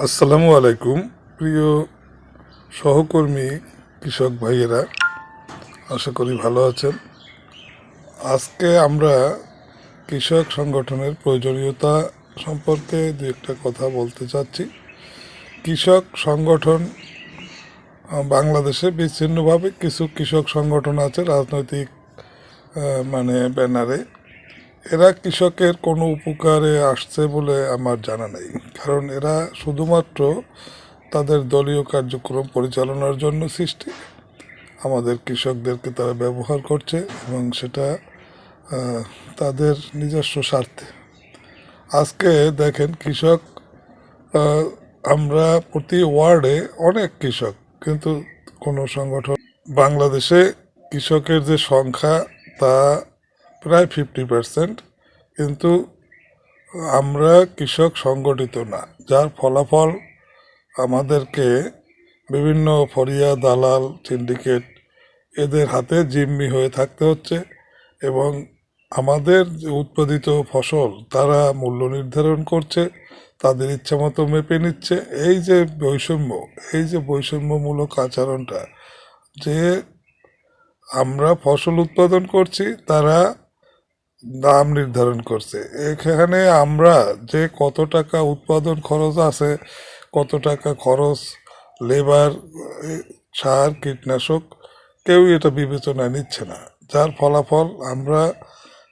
আসসালামু আলাইকুম, প্রিয় সহকর্মী কৃষক ভাইয়েরা, আশা করি ভালো আছেন। আজকে আমরা কৃষক সংগঠনের প্রয়োজনীয়তা সম্পর্কে দু একটা কথা বলতে চাচ্ছি। কৃষক সংগঠন বাংলাদেশে বিচ্ছিন্নভাবে কিছু কৃষক সংগঠন আছে, রাজনৈতিক মানে ব্যানারে। এরা কৃষকের কোনো উপকারে আসছে বলে আমার জানা নেই। কারণ এরা শুধুমাত্র তাদের দলীয় কার্যক্রম পরিচালনার জন্য সৃষ্টি। আমাদের কৃষকদেরকে তারা ব্যবহার করছে এবং সেটা তাদের নিজস্ব স্বার্থে। আজকে দেখেন কৃষক আমরা প্রতি ওয়ার্ডে অনেক কৃষক, কিন্তু কোনো সংগঠন বাংলাদেশে কৃষকের যে সংখ্যা তা প্রায় ফিফটি পার্সেন্ট কিন্তু আমরা কৃষক সংগঠিত না। যার ফলাফল আমাদেরকে বিভিন্ন ফরিয়া, দালাল সিন্ডিকেট এদের হাতে জিম্মি হয়ে থাকতে হচ্ছে এবং আমাদের উৎপাদিত ফসল তারা মূল্য নির্ধারণ করছে, তাদের ইচ্ছা মতো মেপে নিচ্ছে। এই যে বৈষম্য, এই যে বৈষম্যমূলক আচরণটা, যে আমরা ফসল উৎপাদন করছি, তারা দাম নির্ধারণ করছে। এখানে আমরা যে কত টাকা উৎপাদন খরচ আছে, কত টাকা খরচ, লেবার সার, কীটনাশক, কেউই এটা বিবেচনায় নিচ্ছে না। যার ফলাফল আমরা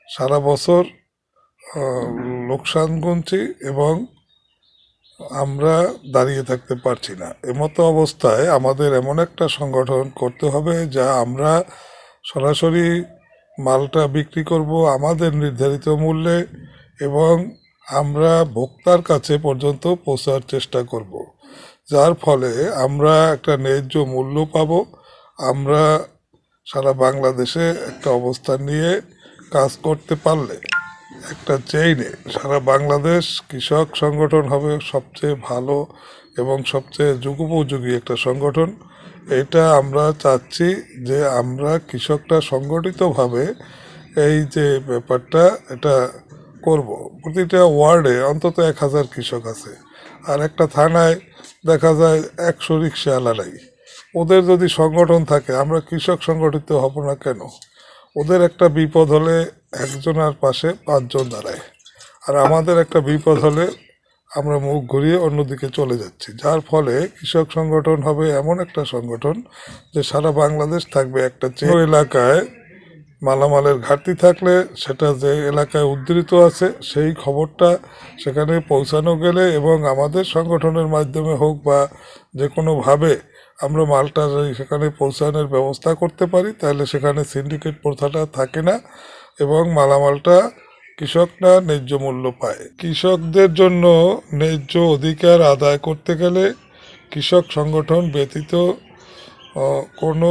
সারা বছর লোকসান গুনছি এবং আমরা দাঁড়িয়ে থাকতে পারছি না। এমতো অবস্থায় আমাদের এমন একটা সংগঠন করতে হবে যা আমরা সরাসরি মালটা বিক্রি করব আমাদের নির্ধারিত মূল্যে এবং আমরা ভোক্তার কাছে পর্যন্ত পৌঁছার চেষ্টা করব। যার ফলে আমরা একটা ন্যায্য মূল্য পাব। আমরা সারা বাংলাদেশে একটা অবস্থান নিয়ে কাজ করতে পারলে একটা চেইনে সারা বাংলাদেশ কৃষক সংগঠন হবে সবচেয়ে ভালো এবং সবচেয়ে যুগোপযোগী একটা সংগঠন। এটা আমরা চাচ্ছি যে আমরা কৃষকরা সংগঠিতভাবে এই যে ব্যাপারটা এটা করব। প্রতিটা ওয়ার্ডে অন্তত এক হাজার কৃষক আছে। আর একটা থানায় দেখা যায় একশো রিক্সাওয়ালারাই ওদের যদি সংগঠন থাকে, আমরা কৃষক সংগঠিত হব না কেন? ওদের একটা বিপদ হলে একজনের পাশে পাঁচজন দাঁড়ায়। আর আমাদের একটা বিপদ হলে আমরা মুখ ঘুরিয়ে অন্যদিকে চলে যাচ্ছি। যার ফলে কৃষক সংগঠন হবে এমন একটা সংগঠন যে সারা বাংলাদেশ থাকবে একটা চেন এলাকায় মালামালের ঘাটতি থাকলে সেটা যে এলাকায় উদ্ধৃত আছে, সেই খবরটা সেখানে পৌঁছানো গেলে এবং আমাদের সংগঠনের মাধ্যমে হোক বা যে কোনোভাবে আমরা মালটা সেখানে পৌঁছানোর ব্যবস্থা করতে পারি, তাহলে সেখানে সিন্ডিকেট প্রথাটা থাকে না এবং মালামালটা কৃষকরা ন্যায্য মূল্য পায়। কৃষকদের জন্য ন্যায্য অধিকার আদায় করতে গেলে কৃষক সংগঠন ব্যতীত কোনো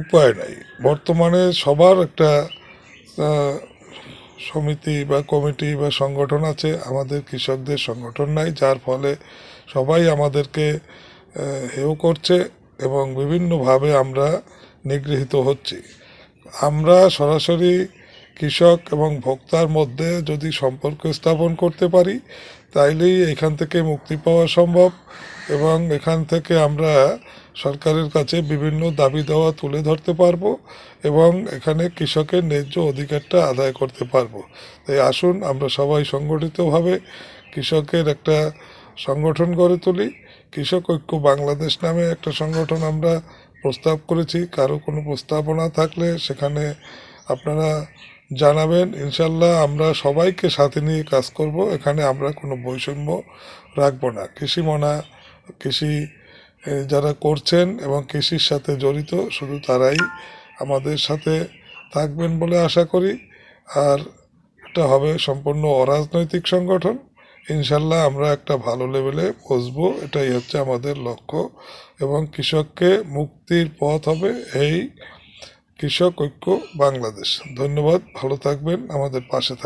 উপায় নাই। বর্তমানে সবার একটা সমিতি বা কমিটি বা সংগঠন আছে, আমাদের কৃষকদের সংগঠন নাই, যার ফলে সবাই আমাদেরকে হেয় করছে এবং বিভিন্নভাবে আমরা নিগৃহীত হচ্ছি। আমরা সরাসরি কৃষক এবং ভোক্তার মধ্যে যদি সম্পর্ক স্থাপন করতে পারি, তাইলেই এখান থেকে মুক্তি পাওয়া সম্ভব এবং এখান থেকে আমরা সরকারের কাছে বিভিন্ন দাবি দেওয়া তুলে ধরতে পারব এবং এখানে কৃষকের ন্যায্য অধিকারটা আদায় করতে পারব। তাই আসুন, আমরা সবাই সংগঠিতভাবে কৃষকের একটা সংগঠন গড়ে তুলি। কৃষক ঐক্য বাংলাদেশ নামে একটা সংগঠন আমরা প্রস্তাব করেছি। কারও কোনো প্রস্তাবনা থাকলে সেখানে আপনারা জানাবেন ইনশাল্লাহ আমরা সবাইকে সাথে নিয়ে কাজ করব। এখানে আমরা কোনো বৈষম্য রাখব না। কৃষি মনা, কৃষি যারা করছেন এবং কৃষির সাথে জড়িত, শুধু তারাই আমাদের সাথে থাকবেন বলে আশা করি। আর এটা হবে সম্পূর্ণ অরাজনৈতিক সংগঠন। ইনশাল্লাহ আমরা একটা ভালো লেভেলে বসবো, এটাই হচ্ছে আমাদের লক্ষ্য। এবং কৃষককে মুক্তির পথ হবে, এই কৃষক ঐক্য বাংলাদেশ। ধন্যবাদ ভালো থাকবেন আমাদের পাশে থাকবেন।